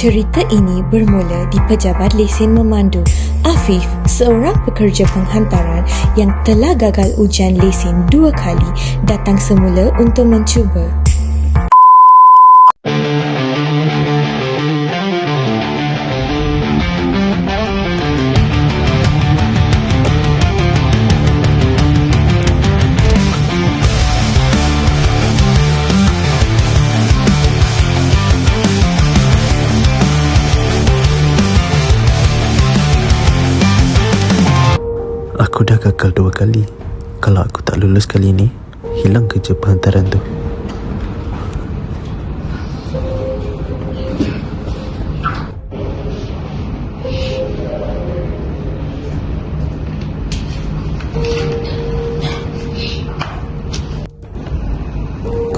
Cerita ini bermula di Pejabat Lesen Memandu. Afif, seorang pekerja penghantaran yang telah gagal ujian lesen dua kali, datang semula untuk mencuba. Aku dah gagal dua kali. Kalau aku tak lulus kali ni, hilang kerja penghantaran tu.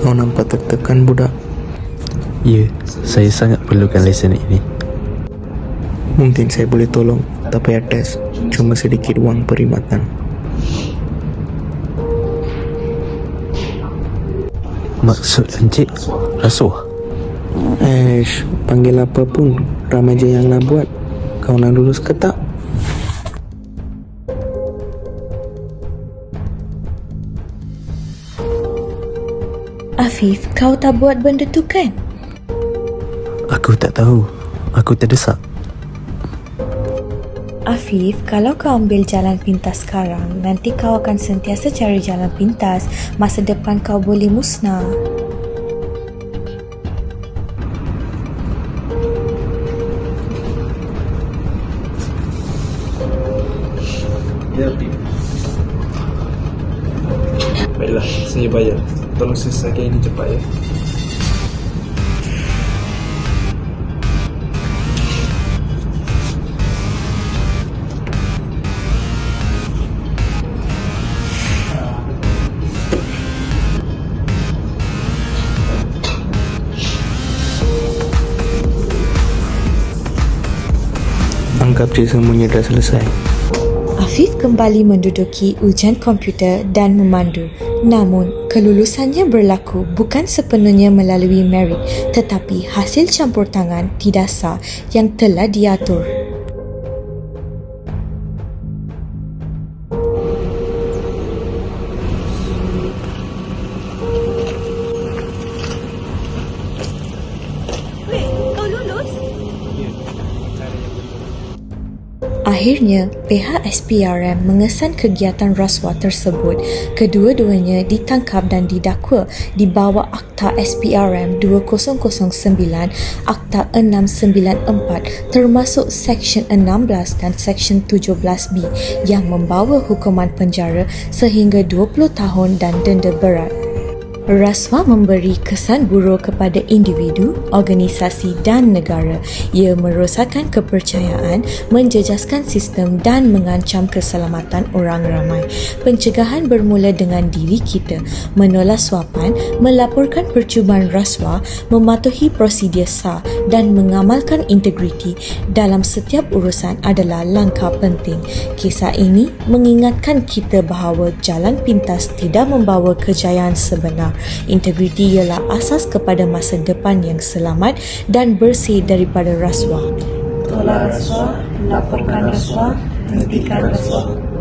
Kau nampak tertekan budak Ya, saya sangat perlukan lesen ini. Mungkin saya boleh tolong Tak payah tes Cuma sedikit wang perkhidmatan Maksud Encik, rasuah? Aish Panggil apa pun Ramai je yang nak buat Kau nak lulus ke tak? Afif, kau tak buat benda tu kan? Aku tak tahu. Aku terdesak. Afif, kalau kau ambil jalan pintas sekarang, nanti kau akan sentiasa cari jalan pintas. Masa depan kau boleh musnah. Ya. Baiklah, saya bayar. Tolong selesaikan ini cepat ya. Anggap je semuanya dah selesai Afif kembali menduduki ujian komputer dan memandu. Namun, kelulusannya berlaku bukan sepenuhnya melalui merit tetapi hasil campur tangan tidak sah yang telah diatur. Akhirnya, pihak SPRM mengesan kegiatan rasuah tersebut. Kedua-duanya ditangkap dan didakwa di bawah Akta SPRM 2009, Akta 694 termasuk Seksyen 16 dan Seksyen 17B yang membawa hukuman penjara sehingga 20 tahun dan denda berat. Rasuah memberi kesan buruk kepada individu, organisasi dan negara. Ia merosakkan kepercayaan, menjejaskan sistem dan mengancam keselamatan orang ramai. Pencegahan bermula dengan diri kita, menolak suapan, melaporkan percubaan rasuah, mematuhi prosedur sah dan mengamalkan integriti dalam setiap urusan adalah langkah penting. Kisah ini mengingatkan kita bahawa jalan pintas tidak membawa kejayaan sebenar. Integriti ialah asas kepada masa depan yang selamat dan bersih daripada rasuah. tolak rasuah, laporkan rasuah, hentikan rasuah.